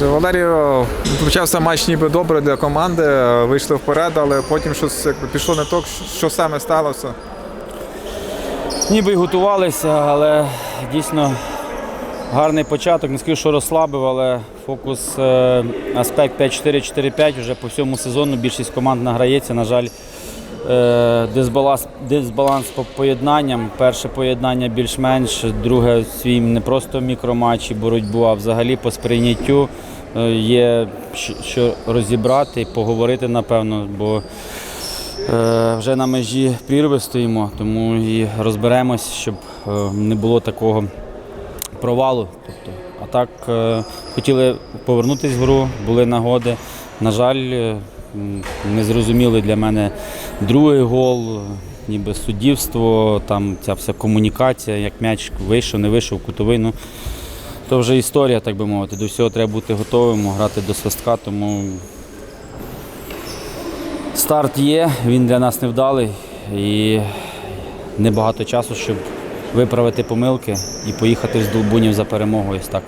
Валерію почався матч ніби добре для команди, вийшли вперед, але потім щось пішло не так, що саме сталося. Ніби й готувалися, але дійсно гарний початок. Не скажу, що розслабив, але фокус е, аспект 5-4-4-5 вже по всьому сезону більшість команд награється. На жаль, е, дисбаланс, дисбаланс по поєднанням. Перше поєднання більш-менш, друге свій не просто мікроматч і боротьбу, а взагалі по сприйняттю є що розібрати і поговорити, напевно. бо Е, Вже на межі прірви стоїмо, тому і розберемось, щоб е, не було такого провалу. Тобто, а так е, хотіли повернутися в гру, були нагоди. На жаль, е, не зрозуміли для мене другий гол, е, ніби суддівство, там ця вся комунікація, як м'яч вийшов, не вийшов кутовий. Ну, то вже історія, так би мовити. До всього треба бути готовим, грати до свистка, тому Старт є, він для нас невдалий і небагато часу, щоб виправити помилки і поїхати з Долбунів за перемогою. Ось так.